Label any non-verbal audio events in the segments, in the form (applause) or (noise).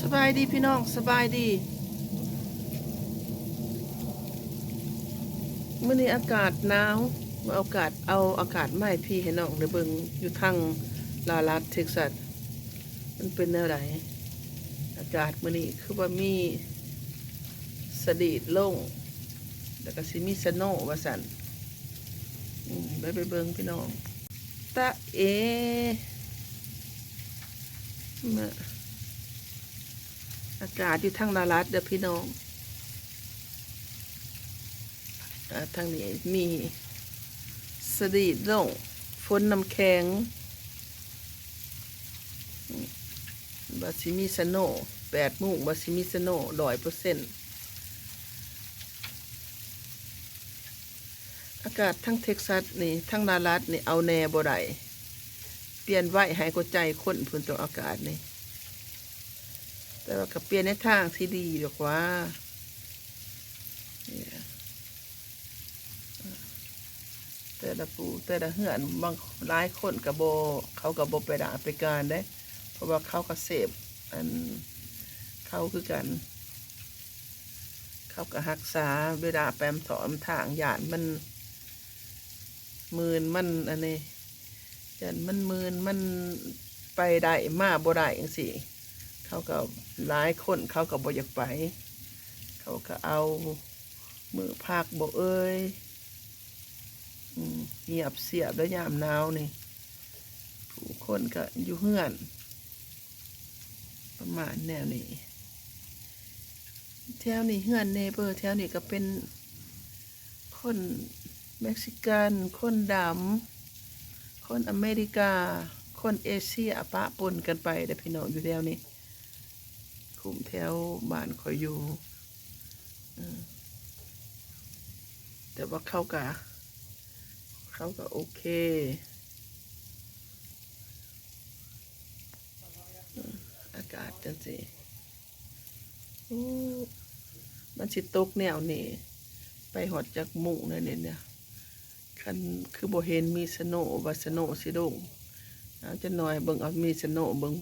สบายดีพี่น้องสบายดีเมื่อนี้อากาศหนาวเอาอากาศเอาอากาศไม่พี่ให้น้องเดี๋ยวเบิงอยู่ทางลาลัสเท็กซัสมันเป็นแนวไหนอากาศเมื่อนี้คือว่ามีสะดีดลงแล้วก็สิมีสโนว่าสันไปไปเบิงพี่น้องตะเอมา อากาศอยู่ทางลาลัดเด้อพี่น้องอทางนี้มีสดีดลงฝนน้ำแข็งบาซิมีสโนแปดมุงบาซิมีสโนร้อยเปอร์เซ็นต์อากาศทั้งเท็กซัสนี่ทั้งลาลัดนี่เอาแน่บ่ได้เปลี่ยนไหว้ให้กใจคนพื้นตัวอากาศนี่ แต่ว่าก็เปลี่ยนในทางที่ดีดีกว่าเนี่ยแต่ละปูแต่ละเหือนบางหลายคนกับโบ เขากับโบไปด่าไปการได้ เพราะว่าเขาก็เสพอันเขาคือกัน เขาก็รักษาเวลาแปมถอมทางหยานมันมืนมันอันนี้หยานมันมืนมันไปได้มาบ่ได้จังสิ เขาก็หลายคนเขาก็บ่อยากไป เขาก็เอามือภาคบ่เอ้ยเงียบเสียบแล้วยามหนาวนี่ผู้คนก็อยู่เฮือน ประมาณแนวนี้แถวนี้เฮือนเนเบอร์แถวนี้ก็เป็นคนเม็กซิกัน คนดำ คนอเมริกา คนเอเชียปะปนกันไปเด้อพี่น้องอยู่แถวนี้ คุมแถวบ้านคอยอยู่แต่ว่าเขากะเขาก็โอเคอากาศจังสิมันสิตกแนวนี่ไปหอดจากหมุงนั่นเนี่ยเนี่ยคันคือโบเห็นมีสโนว์ว่าสโนสิดงเอาจะหน่อยเบิ่งเอามีสโนเบิ่ง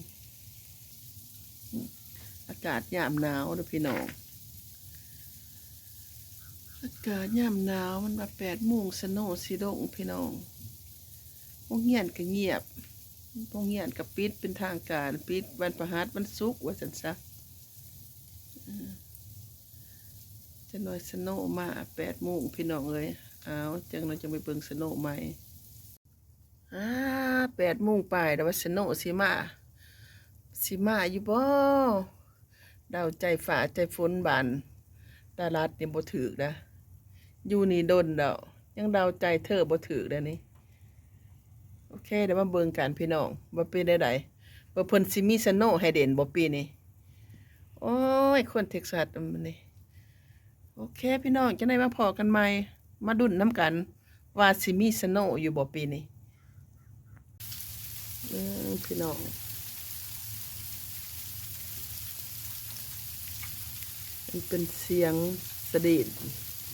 อากาศยามหนาวนะพี่น้อง อากาศยามหนาวมันมาแปดโมงสโนว์สีดงพี่น้องโรงเงียนก็เงียบโรงเงียนก็ปิดเป็นทางการปิดวันประหัสวันศุกว่าสันซะเออจะน้อยสโนมาแปดโมงพี่น้องเลยเอาจังเราจะไปเบิ่งสโนใหม่อ่าแปดโมงไปแต่ว่าสโนว์สิมาสิมาอยู่บ่ ดาวใจฝ่าใจฝนบานดารัดเนี่บ่ถือนะอยู่นี่ดนเดายังดาวใจเธอบ่ถือเด้อนี่โอเคเดี๋ยวมาเบิ่งกันพี่น้องว่เป็นได้ไดว่เพิ่นสิมีสโนให้เด่นบ่ปีนี้โอ้ยคนเท็กซัสมันนี่โอเค พี่น้องจะได้มาพอกันใหม่มาดุนน้ำกัน ว่าสิมีสโนอยู่บ่ปีนี้พี่น้อง มันเป็นเสียงสะดีด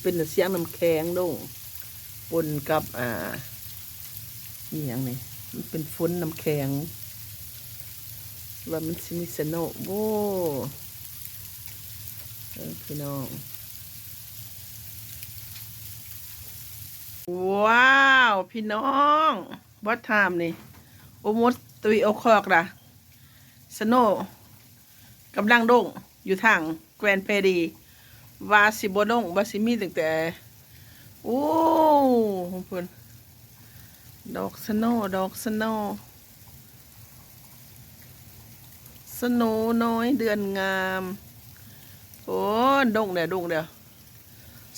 เป็นเสียงน้ำแข็งดงปนกับอ่านี่อย่างนี้มันเป็นฝนน้ำแข็งว่ามันสิมีสโนว์โว้พี่น้องว้าว พี่น้องวัดไทม์นี่โอมดตุยโอคอกละสโนว์กำลังดงอยู่ทาง กรนเพดีวาสิบดงวาสิมีตั้งแต่โอ้ของเพิ่นดอกสโนดอกสโนสโนน้อยเดือนงาม โอ้ดงเดี๋ยวดงเดี๋ยว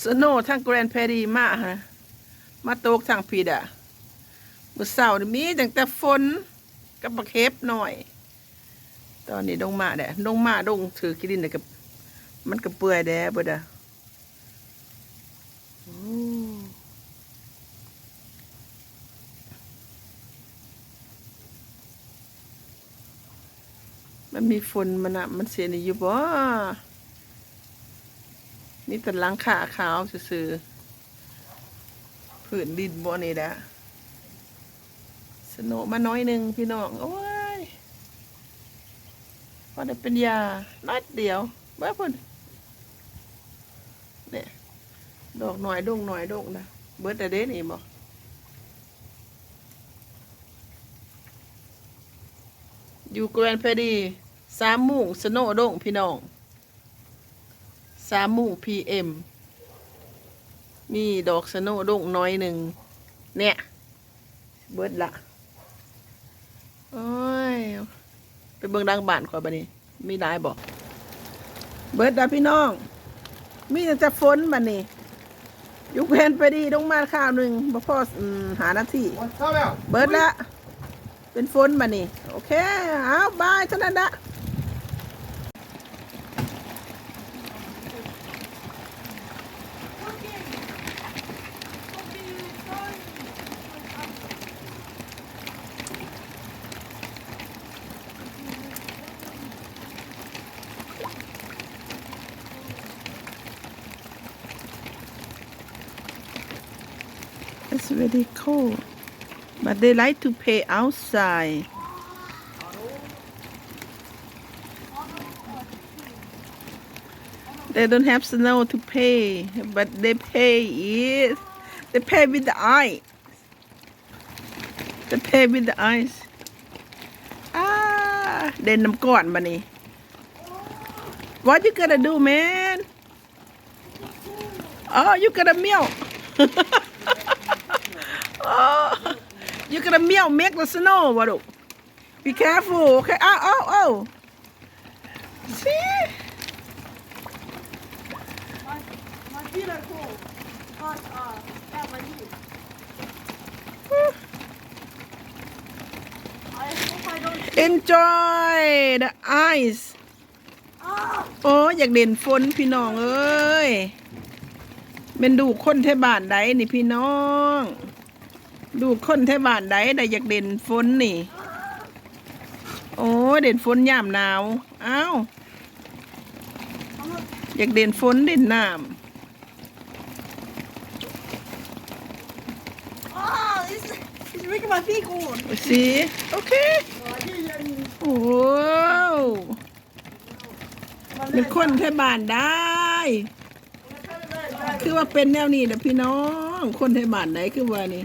สโนว์ทางแกรนเพดีมาฮะมาตกทางพีดะมือเสาร์มีตั้งแต่ฝนกับบักเฮบหน่อย ตอนนี้ดงมาแดดดงมาดงถือกิดินเนี่ยกับ มันก็เปื่อยแดดเบิดะโอ้มันมีฝนมันอะมันเสียนอยู่บ่นี่ต่หลังขาขาวซื่อๆผืนดินบ่นี่แหละสนว์มาน้อยหนึ่งพี่น้อง โอ้ยว่าได้เป็นยาน้อยเดียวเบ้อพุ่นเนี่ย ดอกหน่อยดงหน่อยดงนะเบิดแต่เด้นี่บอกอยู่แกรนเพดีสามมุงสโนดงพี่น้องสามมุงพีเอ็มมีดอกสโนดงน้อยหนึ่งเนี่ยเบิดละโอ้ยไปเบิ่งดังบ้านข่อยบัดนี้มีได้บ่เบิดละพี่น้อง มีแต่จะฝนบัดนี้ ยุคเพนไปดีต้องมาข้าวหนึ่งบ่พออืมหานาทีเข้าแล้วเบิดละเป็นฝนบัดนี้โอเค เอาบายเท่านั้นละ very cold. But they like to pay outside. They don't have snow to pay, but they pay yes. They pay with the ice. They pay with the ice. Ah, then I'm gone, money. What you gonna do, man? Oh, you gonna milk. (laughs) you gonna milk make the snow, what? Be careful, okay? Oh, oh, oh. See? My, my feet are cold. But, uh, at my knees. I hope I don't. Enjoy the ice. โอ้อยากเด่นฝนพี่น้องเอ้ยเป็นดูคนเทบานใดนี่พี่น้อง ดูคนเทบ้านใดได้อยากเด่นฝนนี่ โอ้ยเด่นฝนยามหนาวเอ้า I'm not. อยากเด่นฝนเด่นน้ Oh, it's, it's making my feet cold. ำสีโอเคโอ้โหเป็นคนเทบ้านได้ คือว่าเป็นแนวนี้นะพี่น้อง คนไทยบ้านไหนคือว่านี่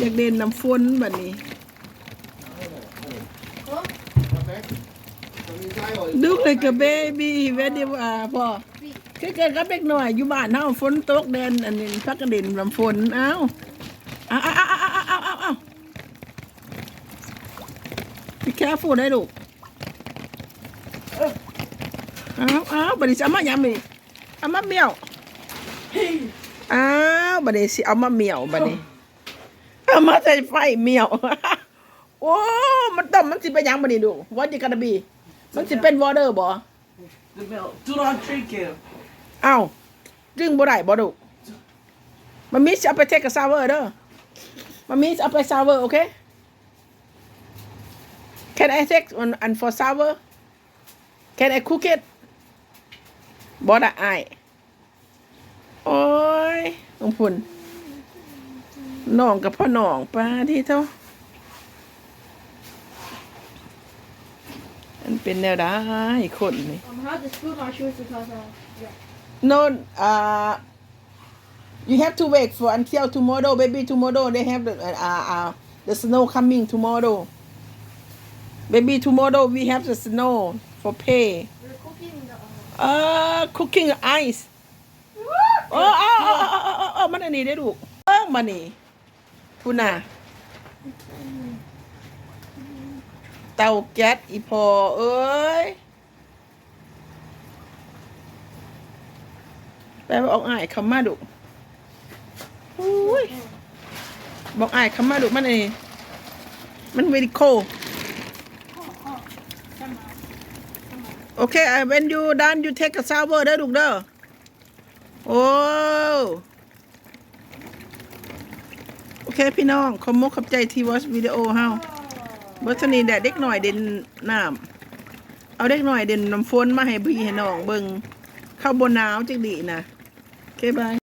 อยากเด่นน้ำฝนแบบนี้ ดูเลยกับเบบี้เวดีว่าพ่อคือเกิดก็เป็กหน่อยอยู่บ้านเฮาฝนตกแดนอันนี้พักกระเด็นลำฝนเอ้าเอ้าเอ้าเอ้าเอ้าเอ้าเอ้า be careful ได้ลูกเอ้าเอ้าบัดนี้จะเอามายังมีเอามาเมียวอ้าวบัดนี้สิเอามาเมียวบัดนี้ เอามาใส่ไฟเมี่ยว โอ้ มันต้มมันสิไปนยังบันี้ดูว่าจะกระบีมันสิเป็นวอเตอร์บ่ The milk. Do not drink it. เอ้าดึงบ่ได้บ่ดุมันมีสิเอาไปเทคกับซาวเวอร์เด้อมันมีสิเอาไปซาวเวอร์โอเค Can I take one and for sour Can I cook it บ่ได้อ้ายโอ้ยน้องพุ่น น้องกับพ่อน้องป้าที่เท่ามันเป็นแนวได้คนนี่ I'm gonna have to screw my shoes because, uh, yeah. No, uh, you have to wait for until tomorrow, baby. Tomorrow they have the uh, uh, the snow coming tomorrow. Baby, tomorrow we have the snow for pay. We're cooking the, uh, Uh, cooking ice. โอ้โอ้โอ้โอ้โอ้โอ้มันอันนี้ได้ดูเอิ้งมานี่ พูน่ะ เตาแก๊สอีพอ เอ้ยแปลว่าออกอายคำมาดุอุ้ยบอกอายคำมาดุมันอันนี้มัน very cold Okay, uh, when you done, you take a shower เด้อลูกเด้อ โอ้ อเคพี่น้องขอมุกขับใจที่วอชวิดีโอเฮาบิร์ตนีแดดเด็กหน่อยเด่นน้ำเอาเด็กหน่อยเด่นน้ำฝนมาให้พี่ให้น้องเบิงเข้าบนหนาวจังดีนะ โอเคบาย